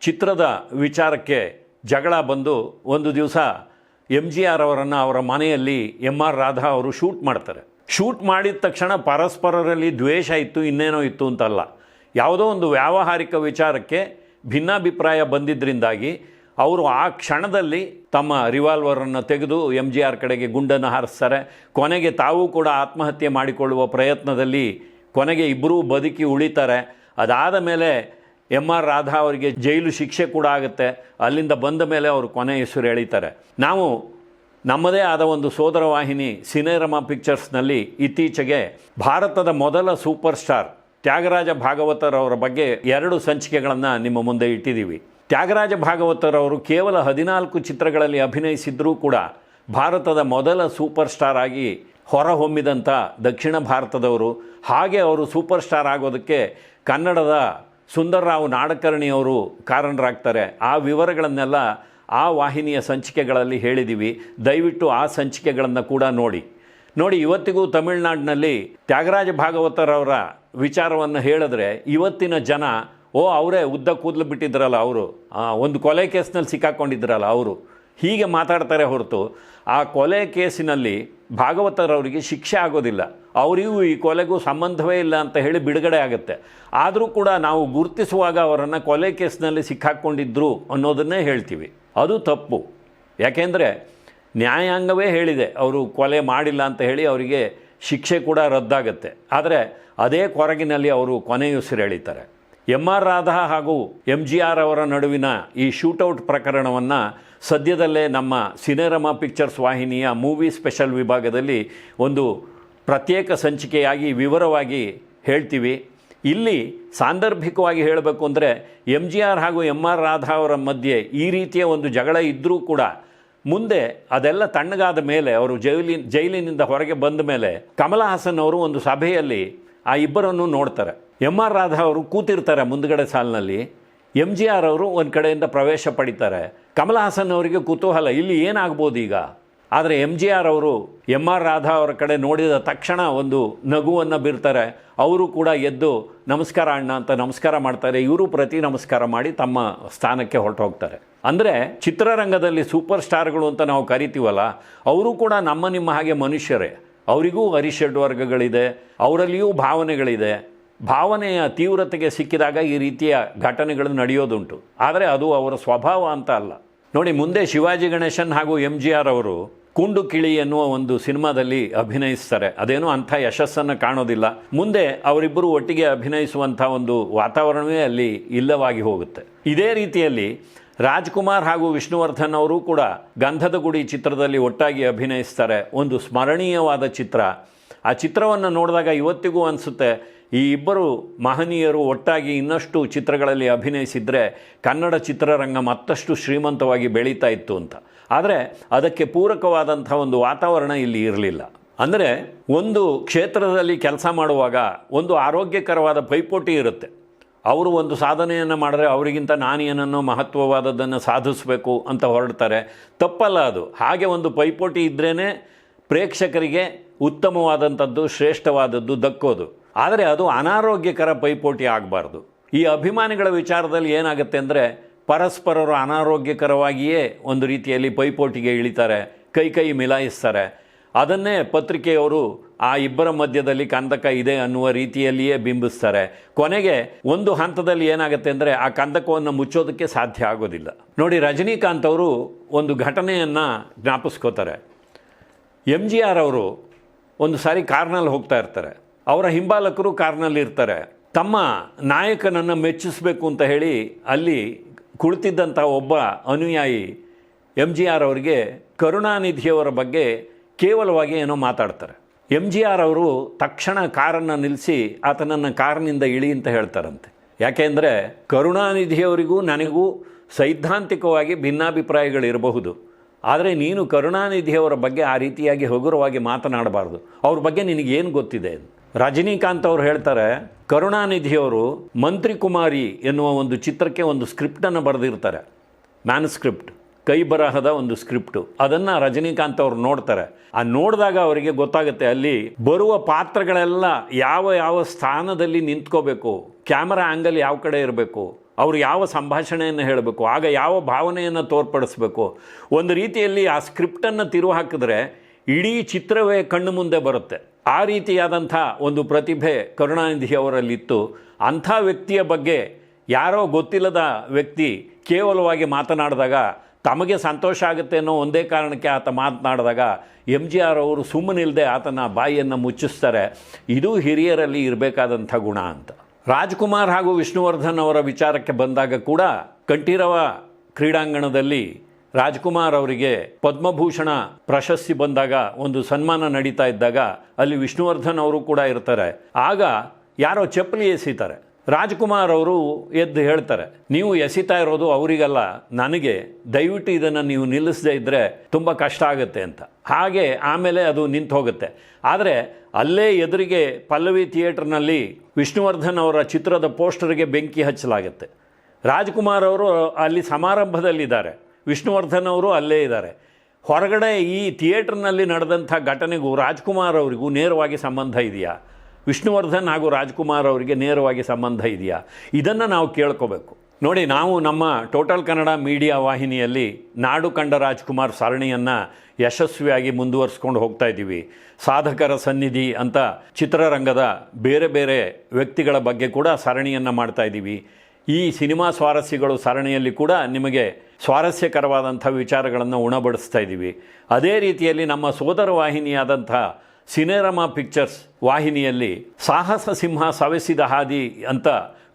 [SPEAKER 1] ಚಿತ್ರದ ವಿಚಾರಕ್ಕೆ ಜಗಳ ಬಂದು ಒಂದು ದಿವಸ ಎಂ ಜಿ ಆರ್ ಅವರನ್ನು ಅವರ ಮನೆಯಲ್ಲಿ ಎಂ ಆರ್ ರಾಧಾ ಅವರು ಶೂಟ್ ಮಾಡ್ತಾರೆ. ಶೂಟ್ ಮಾಡಿದ ತಕ್ಷಣ ಪರಸ್ಪರರಲ್ಲಿ ದ್ವೇಷ ಇತ್ತು, ಇನ್ನೇನೋ ಇತ್ತು ಅಂತಲ್ಲ. ಯಾವುದೋ ಒಂದು ವ್ಯಾವಹಾರಿಕ ವಿಚಾರಕ್ಕೆ ಭಿನ್ನಾಭಿಪ್ರಾಯ ಬಂದಿದ್ದರಿಂದಾಗಿ ಅವರು ಆ ಕ್ಷಣದಲ್ಲಿ ತಮ್ಮ ರಿವಾಲ್ವರನ್ನು ತೆಗೆದು ಎಂ ಜಿ ಆರ್ ಕಡೆಗೆ ಗುಂಡನ್ನು ಹಾರಿಸ್ತಾರೆ. ಕೊನೆಗೆ ತಾವು ಕೂಡ ಆತ್ಮಹತ್ಯೆ ಮಾಡಿಕೊಳ್ಳುವ ಪ್ರಯತ್ನದಲ್ಲಿ ಕೊನೆಗೆ ಇಬ್ಬರೂ ಬದುಕಿ ಉಳಿತಾರೆ. ಅದಾದ ಮೇಲೆ ಎಂ ಆರ್ ರಾಧಾ ಅವರಿಗೆ ಜೈಲು ಶಿಕ್ಷೆ ಕೂಡ ಆಗುತ್ತೆ. ಅಲ್ಲಿಂದ ಬಂದ ಮೇಲೆ ಅವರು ಕೊನೆ ಹೆಸರು ಎಳೀತಾರೆ. ನಾವು ನಮ್ಮದೇ ಆದ ಒಂದು ಸೋದರ ವಾಹಿನಿ ಸಿನೇರಮಾ ಪಿಕ್ಚರ್ಸ್ನಲ್ಲಿ ಇತ್ತೀಚೆಗೆ ಭಾರತದ ಮೊದಲ ಸೂಪರ್ ಸ್ಟಾರ್ ತ್ಯಾಗರಾಜ ಭಾಗವತರವರ ಬಗ್ಗೆ ಎರಡು ಸಂಚಿಕೆಗಳನ್ನು ನಿಮ್ಮ ಮುಂದೆ ಇಟ್ಟಿದ್ದೀವಿ. ತ್ಯಾಗರಾಜ ಭಾಗವತರವರು ಕೇವಲ ಹದಿನಾಲ್ಕು ಚಿತ್ರಗಳಲ್ಲಿ ಅಭಿನಯಿಸಿದ್ರೂ ಕೂಡ ಭಾರತದ ಮೊದಲ ಸೂಪರ್ ಸ್ಟಾರ್ ಆಗಿ ಹೊರಹೊಮ್ಮಿದಂಥ ದಕ್ಷಿಣ ಭಾರತದವರು, ಹಾಗೆ ಅವರು ಸೂಪರ್ ಸ್ಟಾರ್ ಆಗೋದಕ್ಕೆ ಕನ್ನಡದ ಸುಂದರರಾವ್ ನಾಡಕರ್ಣಿಯವರು ಕಾರಣರಾಗ್ತಾರೆ. ಆ ವಿವರಗಳನ್ನೆಲ್ಲ ಆ ವಾಹಿನಿಯ ಸಂಚಿಕೆಗಳಲ್ಲಿ ಹೇಳಿದ್ದೀವಿ ದಯವಿಟ್ಟು ಆ ಸಂಚಿಕೆಗಳನ್ನು ಕೂಡ ನೋಡಿ. ನೋಡಿ, ಇವತ್ತಿಗೂ ತಮಿಳುನಾಡಿನಲ್ಲಿ ತ್ಯಾಗರಾಜ ಭಾಗವತರವರ ವಿಚಾರವನ್ನು ಹೇಳಿದ್ರೆ ಇವತ್ತಿನ ಜನ ಓ, ಅವರೇ ಉದ್ದ ಕೂದಲು ಬಿಟ್ಟಿದ್ರಲ್ಲ ಅವರು. ಒಂದು ಕೊಲೆ ಕೇಸ್ನಲ್ಲಿ ಸಿಕ್ಕಾಕೊಂಡಿದ್ರಲ್ಲ ಅವರು. ಹೀಗೆ ಮಾತಾಡ್ತಾರೆ ಹೊರತು, ಆ ಕೊಲೆ ಕೇಸಿನಲ್ಲಿ ಭಾಗವತರವರಿಗೆ ಶಿಕ್ಷೆ ಆಗೋದಿಲ್ಲ. ಅವರಿಗೂ ಈ ಕೊಲೆಗೂ ಸಂಬಂಧವೇ ಇಲ್ಲ ಅಂತ ಹೇಳಿ ಬಿಡುಗಡೆ ಆಗುತ್ತೆ. ಆದರೂ ಕೂಡ ನಾವು ಗುರುತಿಸುವಾಗ ಅವರನ್ನು ಕೊಲೆ ಕೇಸ್ನಲ್ಲಿ ಸಿಕ್ಕಾಕ್ಕೊಂಡಿದ್ರು ಅನ್ನೋದನ್ನೇ ಹೇಳ್ತೀವಿ. ಅದು ತಪ್ಪು. ಯಾಕೆಂದರೆ ನ್ಯಾಯಾಂಗವೇ ಹೇಳಿದೆ, ಅವರು ಕೊಲೆ ಮಾಡಿಲ್ಲ ಅಂತ ಹೇಳಿ ಅವರಿಗೆ ಶಿಕ್ಷೆ ಕೂಡ ರದ್ದಾಗುತ್ತೆ. ಆದರೆ ಅದೇ ಕೊರಗಿನಲ್ಲಿ ಅವರು ಕೊನೆಯುಸಿರು ಎಳೀತಾರೆ ಎಂ ಆರ್ ರಾಧಾ ಹಾಗೂ ಎಂ ಜಿ ಆರ್ ಅವರ ನಡುವಿನ ಈ ಶೂಟೌಟ್ ಪ್ರಕರಣವನ್ನು ಸದ್ಯದಲ್ಲೇ ನಮ್ಮ ಸಿನೆರಮಾ ಪಿಕ್ಚರ್ಸ್ ವಾಹಿನಿಯ ಮೂವಿ ಸ್ಪೆಷಲ್ ವಿಭಾಗದಲ್ಲಿ ಒಂದು ಪ್ರತ್ಯೇಕ ಸಂಚಿಕೆಯಾಗಿ ವಿವರವಾಗಿ ಹೇಳ್ತೀವಿ. ಇಲ್ಲಿ ಸಾಂದರ್ಭಿಕವಾಗಿ ಹೇಳಬೇಕು ಅಂದರೆ ಎಂ ಜಿ ಆರ್ ಹಾಗೂ ಎಂ ಆರ್ ರಾಧಾ ಅವರ ಮಧ್ಯೆ ಈ ರೀತಿಯ ಒಂದು ಜಗಳ ಇದ್ದರೂ ಕೂಡ ಮುಂದೆ ಅದೆಲ್ಲ ತಣ್ಣಗಾದ ಮೇಲೆ ಅವರು ಜೈಲಿನ ಜೈಲಿನಿಂದ ಹೊರಗೆ ಬಂದ ಮೇಲೆ ಕಮಲ ಹಾಸನ್ ಅವರು ಒಂದು ಸಭೆಯಲ್ಲಿ ಆ ಇಬ್ಬರನ್ನು ನೋಡ್ತಾರೆ. ಎಂ ಆರ್ ರಾಧಾ ಅವರು ಕೂತಿರ್ತಾರೆ ಮುಂದ್ಗಡೆ ಸಾಲಿನಲ್ಲಿ. ಎಂ ಜಿ ಆರ್ ಅವರು ಒಂದು ಕಡೆಯಿಂದ ಪ್ರವೇಶ ಪಡಿತಾರೆ. ಕಮಲ ಹಾಸನ್ ಅವರಿಗೆ ಕುತೂಹಲ, ಇಲ್ಲಿ ಏನಾಗ್ಬೋದು ಈಗ? ಆದರೆ ಎಂ ಜಿ ಆರ್ ಅವರು ಎಂ ಆರ್ ರಾಧಾ ಅವರ ಕಡೆ ನೋಡಿದ ತಕ್ಷಣ ಒಂದು ನಗುವನ್ನು ಬೀರ್ತಾರೆ. ಅವರು ಕೂಡ ಎದ್ದು, ನಮಸ್ಕಾರ ಅಣ್ಣ ಅಂತ ನಮಸ್ಕಾರ ಮಾಡ್ತಾರೆ. ಇವರು ಪ್ರತಿ ನಮಸ್ಕಾರ ಮಾಡಿ ತಮ್ಮ ಸ್ಥಾನಕ್ಕೆ ಹೊರಟು ಹೋಗ್ತಾರೆ ಅಂದರೆ ಚಿತ್ರರಂಗದಲ್ಲಿ ಸೂಪರ್ ಸ್ಟಾರ್ಗಳು ಅಂತ ನಾವು ಕರಿತೀವಲ್ಲ, ಅವರು ಕೂಡ ನಮ್ಮ ನಿಮ್ಮ ಹಾಗೆ ಮನುಷ್ಯರೇ. ಅವರಿಗೂ ಹರಿಷಡ್ ವರ್ಗಗಳಿದೆ, ಅವರಲ್ಲಿಯೂ ಭಾವನೆಗಳಿದೆ. ಭಾವನೆಯ ತೀವ್ರತೆಗೆ ಸಿಕ್ಕಿದಾಗ ಈ ರೀತಿಯ ಘಟನೆಗಳು ನಡೆಯೋದುಂಟು. ಆದರೆ ಅದು ಅವರ ಸ್ವಭಾವ ಅಂತ ಅಲ್ಲ. ನೋಡಿ, ಮುಂದೆ ಶಿವಾಜಿ ಗಣೇಶನ್ ಹಾಗೂ ಎಂ ಜಿ ಆರ್ ಅವರು ಕುಂಡು ಕಿಳಿ ಎನ್ನುವ ಒಂದು ಸಿನಿಮಾದಲ್ಲಿ ಅಭಿನಯಿಸ್ತಾರೆ. ಅದೇನೋ ಅಂಥ ಯಶಸ್ಸನ್ನು ಕಾಣೋದಿಲ್ಲ. ಮುಂದೆ ಅವರಿಬ್ಬರು ಒಟ್ಟಿಗೆ ಅಭಿನಯಿಸುವಂಥ ಒಂದು ವಾತಾವರಣವೇ ಅಲ್ಲಿ ಇಲ್ಲವಾಗಿ ಹೋಗುತ್ತೆ. ಇದೇ ರೀತಿಯಲ್ಲಿ ರಾಜ್ಕುಮಾರ್ ಹಾಗೂ ವಿಷ್ಣುವರ್ಧನ್ ಅವರು ಕೂಡ ಗಂಧದ ಗುಡಿ ಚಿತ್ರದಲ್ಲಿ ಒಟ್ಟಾಗಿ ಅಭಿನಯಿಸ್ತಾರೆ. ಒಂದು ಸ್ಮರಣೀಯವಾದ ಚಿತ್ರ. ಆ ಚಿತ್ರವನ್ನು ನೋಡಿದಾಗ ಇವತ್ತಿಗೂ ಅನಿಸುತ್ತೆ ಈ ಇಬ್ಬರು ಮಹನೀಯರು ಒಟ್ಟಾಗಿ ಇನ್ನಷ್ಟು ಚಿತ್ರಗಳಲ್ಲಿ ಅಭಿನಯಿಸಿದರೆ ಕನ್ನಡ ಚಿತ್ರರಂಗ ಮತ್ತಷ್ಟು ಶ್ರೀಮಂತವಾಗಿ ಬೆಳೀತಾ ಇತ್ತು ಅಂತ. ಆದರೆ ಅದಕ್ಕೆ ಪೂರಕವಾದಂಥ ಒಂದು ವಾತಾವರಣ ಇಲ್ಲಿ ಇರಲಿಲ್ಲ. ಅಂದರೆ ಒಂದು ಕ್ಷೇತ್ರದಲ್ಲಿ ಕೆಲಸ ಮಾಡುವಾಗ ಒಂದು ಆರೋಗ್ಯಕರವಾದ ಪೈಪೋಟಿ ಇರುತ್ತೆ. ಅವರು ಒಂದು ಸಾಧನೆಯನ್ನು ಮಾಡಿದ್ರೆ ಅವರಿಗಿಂತ ನಾನು ಏನನ್ನೋ ಮಹತ್ವವಾದದ್ದನ್ನು ಸಾಧಿಸಬೇಕು ಅಂತ ಹೊರಡ್ತಾರೆ. ತಪ್ಪಲ್ಲ ಅದು. ಹಾಗೆ ಒಂದು ಪೈಪೋಟಿ ಇದ್ರೇ ಪ್ರೇಕ್ಷಕರಿಗೆ ಉತ್ತಮವಾದಂಥದ್ದು, ಶ್ರೇಷ್ಠವಾದದ್ದು ದಕ್ಕೋದು. ಆದರೆ ಅದು ಅನಾರೋಗ್ಯಕರ ಪೈಪೋಟಿ ಆಗಬಾರ್ದು. ಈ ಅಭಿಮಾನಿಗಳ ವಿಚಾರದಲ್ಲಿ ಏನಾಗುತ್ತೆ ಅಂದರೆ ಪರಸ್ಪರರು ಅನಾರೋಗ್ಯಕರವಾಗಿಯೇ ಒಂದು ರೀತಿಯಲ್ಲಿ ಪೈಪೋಟಿಗೆ ಇಳಿತಾರೆ, ಕೈ ಕೈ ಮಿಲಾಯಿಸ್ತಾರೆ. ಅದನ್ನೇ ಪತ್ರಿಕೆಯವರು ಆ ಇಬ್ಬರ ಮಧ್ಯದಲ್ಲಿ ಕಂದಕ ಇದೆ ಅನ್ನುವ ರೀತಿಯಲ್ಲಿಯೇ ಬಿಂಬಿಸ್ತಾರೆ. ಕೊನೆಗೆ ಒಂದು ಹಂತದಲ್ಲಿ ಏನಾಗುತ್ತೆ ಅಂದರೆ ಆ ಕಂದಕವನ್ನು ಮುಚ್ಚೋದಕ್ಕೆ ಸಾಧ್ಯ ಆಗೋದಿಲ್ಲ. ನೋಡಿ, ರಜನಿಕಾಂತ್ ಅವರು ಒಂದು ಘಟನೆಯನ್ನು ಜ್ಞಾಪಿಸ್ಕೋತಾರೆ. ಎಂ ಜಿ ಆರ್ ಅವರು ಒಂದು ಸಾರಿ ಕಾರ್ನಲ್ಲಿ ಹೋಗ್ತಾ ಇರ್ತಾರೆ. ಅವರ ಹಿಂಬಾಲಕರು ಕಾರ್ನಲ್ಲಿರ್ತಾರೆ ತಮ್ಮ ನಾಯಕನನ್ನು ಮೆಚ್ಚಿಸಬೇಕು ಅಂತ ಹೇಳಿ ಅಲ್ಲಿ ಕುಳಿತಿದ್ದಂಥ ಒಬ್ಬ ಅನುಯಾಯಿ ಎಂ ಜಿ ಆರ್ ಅವರಿಗೆ ಕರುಣಾನಿಧಿಯವರ ಬಗ್ಗೆ ಕೇವಲವಾಗಿ ಏನೋ ಮಾತಾಡ್ತಾರೆ. ಎಂ ಜಿ ಆರ್ ಅವರು ತಕ್ಷಣ ಕಾರನ್ನು ನಿಲ್ಲಿಸಿ ಆತನನ್ನು ಕಾರಿನಿಂದ ಇಳಿ ಅಂತ ಹೇಳ್ತಾರಂತೆ. ಯಾಕೆಂದರೆ ಕರುಣಾನಿಧಿಯವರಿಗೂ ನನಗೂ ಸೈದ್ಧಾಂತಿಕವಾಗಿ ಭಿನ್ನಾಭಿಪ್ರಾಯಗಳಿರಬಹುದು ಆದರೆ ನೀನು ಕರುಣಾನಿಧಿಯವರ ಬಗ್ಗೆ ಆ ರೀತಿಯಾಗಿ ಹಗುರವಾಗಿ ಮಾತನಾಡಬಾರ್ದು. ಅವ್ರ ಬಗ್ಗೆ ನಿನಗೇನು ಗೊತ್ತಿದೆ ರಜನಿಕಾಂತ್ ಅವರು ಹೇಳ್ತಾರೆ, ಕರುಣಾನಿಧಿಯವರು ಮಂತ್ರಿ ಕುಮಾರಿ ಎನ್ನುವ ಒಂದು ಚಿತ್ರಕ್ಕೆ ಒಂದು ಸ್ಕ್ರಿಪ್ಟನ್ನು ಬರೆದಿರ್ತಾರೆ. ಮ್ಯಾನುಸ್ಕ್ರಿಪ್ಟ್, ಕೈ ಬರಹದ ಒಂದು ಸ್ಕ್ರಿಪ್ಟು. ಅದನ್ನು ರಜನಿಕಾಂತ್ ಅವರು ನೋಡ್ತಾರೆ. ಆ ನೋಡಿದಾಗ ಅವರಿಗೆ ಗೊತ್ತಾಗುತ್ತೆ, ಅಲ್ಲಿ ಬರುವ ಪಾತ್ರಗಳೆಲ್ಲ ಯಾವ ಯಾವ ಸ್ಥಾನದಲ್ಲಿ ನಿಂತ್ಕೋಬೇಕು, ಕ್ಯಾಮರಾ ಆ್ಯಂಗಲ್ ಯಾವ ಕಡೆ ಇರಬೇಕು, ಅವರು ಯಾವ ಸಂಭಾಷಣೆಯನ್ನು ಹೇಳಬೇಕು, ಆಗ ಯಾವ ಭಾವನೆಯನ್ನು ತೋರ್ಪಡಿಸ್ಬೇಕು. ಒಂದು ರೀತಿಯಲ್ಲಿ ಆ ಸ್ಕ್ರಿಪ್ಟನ್ನು ತಿರುವು ಹಾಕಿದ್ರೆ ಇಡೀ ಚಿತ್ರವೇ ಕಣ್ಣು ಮುಂದೆ ಬರುತ್ತೆ. ಆ ರೀತಿಯಾದಂಥ ಒಂದು ಪ್ರತಿಭೆ ಕರುಣಾನಿಧಿ ಅವರಲ್ಲಿತ್ತು ಅಂಥ ವ್ಯಕ್ತಿಯ ಬಗ್ಗೆ ಯಾರೋ ಗೊತ್ತಿಲ್ಲದ ವ್ಯಕ್ತಿ ಕೇವಲವಾಗಿ ಮಾತನಾಡಿದಾಗ ತಮಗೆ ಸಂತೋಷ ಆಗುತ್ತೆ ಅನ್ನೋ ಒಂದೇ ಕಾರಣಕ್ಕೆ ಆತ ಮಾತನಾಡಿದಾಗ ಎಂ ಜಿ ಆರ್ ಅವರು ಸುಮ್ಮನಿಲ್ಲದೆ ಆತನ ಬಾಯಿಯನ್ನು ಮುಚ್ಚಿಸ್ತಾರೆ. ಇದು ಹಿರಿಯರಲ್ಲಿ ಇರಬೇಕಾದಂಥ ಗುಣ ಅಂತ. ರಾಜ್ಕುಮಾರ್ ಹಾಗೂ ವಿಷ್ಣುವರ್ಧನ್ ಅವರ ವಿಚಾರಕ್ಕೆ ಬಂದಾಗ ಕೂಡ ಕಂಠೀರವ ಕ್ರೀಡಾಂಗಣದಲ್ಲಿ ರಾಜ್ಕುಮಾರ್ ಅವರಿಗೆ ಪದ್ಮಭೂಷಣ ಪ್ರಶಸ್ತಿ ಬಂದಾಗ ಒಂದು ಸನ್ಮಾನ ನಡೀತಾ ಇದ್ದಾಗ ಅಲ್ಲಿ ವಿಷ್ಣುವರ್ಧನ್ ಅವರು ಕೂಡ ಇರ್ತಾರೆ. ಆಗ ಯಾರೋ ಚಪ್ಪಲಿ ಎಸೀತಾರೆ. ರಾಜ್ಕುಮಾರ್ ಅವರು ಎದ್ದು ಹೇಳ್ತಾರೆ, ನೀವು ಎಸಿತಾ ಇರೋದು ಅವರಿಗಲ್ಲ, ನನಗೆ ದಯವಿಟ್ಟು ಇದನ್ನು ನೀವು ನಿಲ್ಲಿಸದೇ ಇದ್ದರೆ ತುಂಬ ಕಷ್ಟ ಆಗುತ್ತೆ ಅಂತ. ಹಾಗೆ ಆಮೇಲೆ ಅದು ನಿಂತು ಹೋಗುತ್ತೆ. ಆದರೆ ಅಲ್ಲೇ ಎದುರಿಗೆ ಪಲ್ಲವಿ ಥಿಯೇಟ್ರ್ನಲ್ಲಿ ವಿಷ್ಣುವರ್ಧನ್ ಅವರ ಚಿತ್ರದ ಪೋಸ್ಟರ್ಗೆ ಬೆಂಕಿ ಹಚ್ಚಲಾಗುತ್ತೆ. ರಾಜ್ಕುಮಾರ್ ಅವರು ಅಲ್ಲಿ ಸಮಾರಂಭದಲ್ಲಿದ್ದಾರೆ. ವಿಷ್ಣುವರ್ಧನ್ ಅವರು ಅಲ್ಲೇ ಇದ್ದಾರೆ. ಹೊರಗಡೆ ಈ ಥಿಯೇಟ್ರ್ನಲ್ಲಿ ನಡೆದಂಥ ಘಟನೆಗೂ ರಾಜ್ಕುಮಾರ್ ಅವರಿಗೂ ನೇರವಾಗಿ ಸಂಬಂಧ ಇದೆಯಾ? ವಿಷ್ಣುವರ್ಧನ್ ಹಾಗೂ ರಾಜ್ಕುಮಾರ್ ಅವರಿಗೆ ನೇರವಾಗಿ ಸಂಬಂಧ ಇದೆಯಾ? ಇದನ್ನು ನಾವು ಕೇಳ್ಕೋಬೇಕು. ನೋಡಿ, ನಾವು ನಮ್ಮ ಟೋಟಲ್ ಕನ್ನಡ ಮೀಡಿಯಾ ವಾಹಿನಿಯಲ್ಲಿ ನಾಡು ಕಂಡ ರಾಜ್ಕುಮಾರ್ ಸರಣಿಯನ್ನು ಯಶಸ್ವಿಯಾಗಿ ಮುಂದುವರಿಸ್ಕೊಂಡು ಹೋಗ್ತಾ ಇದ್ದೀವಿ. ಸಾಧಕರ ಸನ್ನಿಧಿ ಅಂತ ಚಿತ್ರರಂಗದ ಬೇರೆ ಬೇರೆ ವ್ಯಕ್ತಿಗಳ ಬಗ್ಗೆ ಕೂಡ ಸರಣಿಯನ್ನು ಮಾಡ್ತಾ ಇದ್ದೀವಿ. ಈ ಸಿನಿಮಾ ಸ್ವಾರಸ್ಯಗಳು ಸರಣಿಯಲ್ಲಿ ಕೂಡ ನಿಮಗೆ ಸ್ವಾರಸ್ಯಕರವಾದಂಥ ವಿಚಾರಗಳನ್ನು ಉಣಬಡಿಸ್ತಾ ಇದ್ದೀವಿ. ಅದೇ ರೀತಿಯಲ್ಲಿ ನಮ್ಮ ಸೋದರ ವಾಹಿನಿಯಾದಂಥ ಸಿನೆರಮಾ ಪಿಕ್ಚರ್ಸ್ ವಾಹಿನಿಯಲ್ಲಿ ಸಾಹಸ ಸಿಂಹ ಸವೆಸಿದ ಹಾದಿ ಅಂತ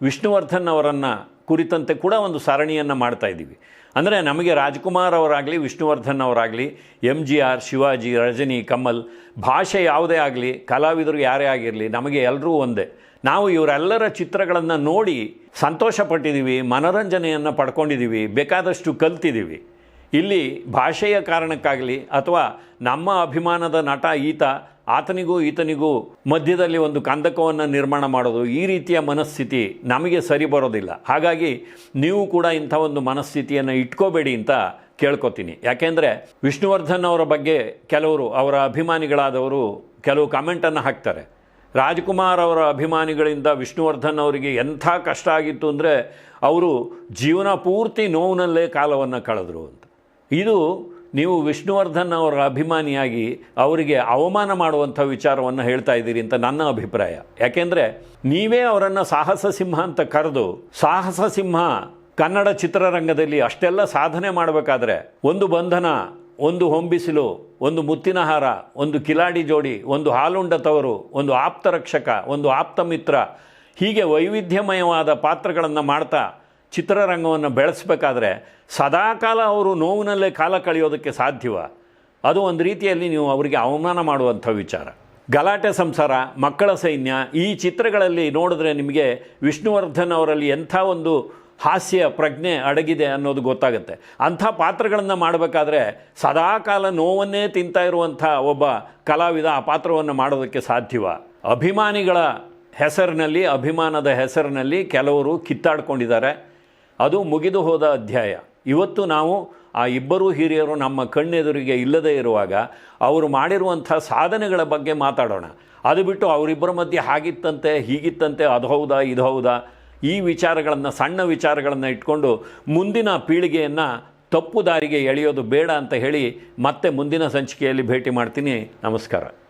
[SPEAKER 1] ವಿಷ್ಣುವರ್ಧನ್ ಅವರನ್ನು ಕುರಿತಂತೆ ಕೂಡ ಒಂದು ಸರಣಿಯನ್ನು ಮಾಡ್ತಾ ಇದ್ದೀವಿ. ಅಂದರೆ ನಮಗೆ ರಾಜ್ಕುಮಾರ್ ಅವರಾಗಲಿ, Vishnuvardhan ಅವರಾಗಲಿ M G R Shivaji, Rajini, Kamal ಭಾಷೆ ಯಾವುದೇ ಆಗಲಿ, ಕಲಾವಿದರು ಯಾರೇ ಆಗಿರಲಿ, ನಮಗೆ ಎಲ್ಲರೂ ಒಂದೇ. ನಾವು ಇವರೆಲ್ಲರ ಚಿತ್ರಗಳನ್ನು ನೋಡಿ ಸಂತೋಷ ಪಟ್ಟಿದ್ದೀವಿ ಮನೋರಂಜನೆಯನ್ನು ಪಡ್ಕೊಂಡಿದ್ದೀವಿ, ಬೇಕಾದಷ್ಟು ಕಲ್ತಿದ್ದೀವಿ. ಇಲ್ಲಿ ಭಾಷೆಯ ಕಾರಣಕ್ಕಾಗಲಿ ಅಥವಾ ನಮ್ಮ ಅಭಿಮಾನದ ನಟ ಈತ, ಆತನಿಗೂ ಈತನಿಗೂ ಮಧ್ಯದಲ್ಲಿ ಒಂದು ಕಂದಕವನ್ನು ನಿರ್ಮಾಣ ಮಾಡೋದು ಈ ರೀತಿಯ ಮನಸ್ಥಿತಿ ನಮಗೆ ಸರಿ ಬರೋದಿಲ್ಲ. ಹಾಗಾಗಿ ನೀವು ಕೂಡ ಇಂಥ ಒಂದು ಮನಸ್ಥಿತಿಯನ್ನು ಇಟ್ಕೋಬೇಡಿ ಅಂತ ಕೇಳ್ಕೊತೀನಿ. ಯಾಕೆಂದರೆ ವಿಷ್ಣುವರ್ಧನ್ ಅವರ ಬಗ್ಗೆ ಕೆಲವರು, ಅವರ ಅಭಿಮಾನಿಗಳಾದವರು ಕೆಲವು ಕಮೆಂಟನ್ನು ಹಾಕ್ತಾರೆ. ರಾಜ್ಕುಮಾರ್ ಅವರ ಅಭಿಮಾನಿಗಳಿಂದ ವಿಷ್ಣುವರ್ಧನ್ ಅವರಿಗೆ ಎಂಥ ಕಷ್ಟ ಆಗಿತ್ತು ಅಂದರೆ ಅವರು ಜೀವನ ಪೂರ್ತಿ ನೋವಿನಲ್ಲೇ ಕಾಲವನ್ನು ಕಳೆದರು ಅಂತ. ಇದು ನೀವು ವಿಷ್ಣುವರ್ಧನ್ ಅವರ ಅಭಿಮಾನಿಯಾಗಿ ಅವರಿಗೆ ಅವಮಾನ ಮಾಡುವಂಥ ವಿಚಾರವನ್ನು ಹೇಳ್ತಾ ಇದ್ದೀರಿ ಅಂತ ನನ್ನ ಅಭಿಪ್ರಾಯ. ಯಾಕೆಂದರೆ ನೀವೇ ಅವರನ್ನು ಸಾಹಸ ಸಿಂಹ ಅಂತ ಕರೆದು, ಸಾಹಸ ಸಿಂಹ ಕನ್ನಡ ಚಿತ್ರರಂಗದಲ್ಲಿ ಅಷ್ಟೆಲ್ಲ ಸಾಧನೆ ಮಾಡಬೇಕಾದ್ರೆ ಒಂದು ಬಂಧನ ಒಂದು ಹೊಂಬಿಸಿಲು, ಒಂದು ಮುತ್ತಿನ ಹಾರ, ಒಂದು ಕಿಲಾಡಿ ಜೋಡಿ, ಒಂದು ಹಾಲುಂಡ ತವರು, ಒಂದು ಆಪ್ತ ರಕ್ಷಕ ಒಂದು ಆಪ್ತ ಮಿತ್ರ ಹೀಗೆ ವೈವಿಧ್ಯಮಯವಾದ ಪಾತ್ರಗಳನ್ನು ಮಾಡ್ತಾ ಚಿತ್ರರಂಗವನ್ನು ಬೆಳೆಸಬೇಕಾದ್ರೆ ಸದಾಕಾಲ ಅವರು ನೋವಿನಲ್ಲೇ ಕಾಲ ಕಳೆಯೋದಕ್ಕೆ ಸಾಧ್ಯವ. ಅದು ಒಂದು ರೀತಿಯಲ್ಲಿ ನೀವು ಅವರಿಗೆ ಅವಮಾನ ಮಾಡುವಂಥ ವಿಚಾರ. ಗಲಾಟೆ ಸಂಸಾರ, ಮಕ್ಕಳ ಸೈನ್ಯ, ಈ ಚಿತ್ರಗಳಲ್ಲಿ ನೋಡಿದ್ರೆ ನಿಮಗೆ ವಿಷ್ಣುವರ್ಧನ್ ಅವರಲ್ಲಿ ಎಂಥ ಒಂದು ಹಾಸ್ಯ ಪ್ರಜ್ಞೆ ಅಡಗಿದೆ ಅನ್ನೋದು ಗೊತ್ತಾಗುತ್ತೆ. ಅಂಥ ಪಾತ್ರಗಳನ್ನು ಮಾಡಬೇಕಾದ್ರೆ ಸದಾಕಾಲ ನೋವನ್ನೇ ತಿಂತಾ ಇರುವಂಥ ಒಬ್ಬ ಕಲಾವಿದ ಆ ಪಾತ್ರವನ್ನು ಮಾಡೋದಕ್ಕೆ ಸಾಧ್ಯವ. ಅಭಿಮಾನಿಗಳ ಹೆಸರಿನಲ್ಲಿ, ಅಭಿಮಾನದ ಹೆಸರಿನಲ್ಲಿ ಕೆಲವರು ಕಿತ್ತಾಡ್ಕೊಂಡಿದ್ದಾರೆ. ಅದು ಮುಗಿದು ಹೋದ ಅಧ್ಯಾಯ. ಇವತ್ತು ನಾವು ಆ ಇಬ್ಬರೂ ಹಿರಿಯರು ನಮ್ಮ ಕಣ್ಣೆದುರಿಗೆ ಇಲ್ಲದೇ ಇರುವಾಗ ಅವರು ಮಾಡಿರುವಂಥ ಸಾಧನೆಗಳ ಬಗ್ಗೆ ಮಾತಾಡೋಣ. ಅದು ಬಿಟ್ಟು ಅವರಿಬ್ಬರ ಮಧ್ಯೆ ಹಾಗಿತ್ತಂತೆ, ಹೀಗಿತ್ತಂತೆ, ಅದು ಹೌದಾ, ಇದು ಹೌದಾ ಈ ವಿಚಾರಗಳನ್ನು, ಸಣ್ಣ ವಿಚಾರಗಳನ್ನು ಇಟ್ಕೊಂಡು ಮುಂದಿನ ಪೀಳಿಗೆಯನ್ನು ತಪ್ಪು ದಾರಿಗೆ ಎಳೆಯೋದು ಬೇಡ ಅಂತ ಹೇಳಿ ಮತ್ತೆ ಮುಂದಿನ ಸಂಚಿಕೆಯಲ್ಲಿ ಭೇಟಿ ಮಾಡ್ತೀನಿ. ನಮಸ್ಕಾರ.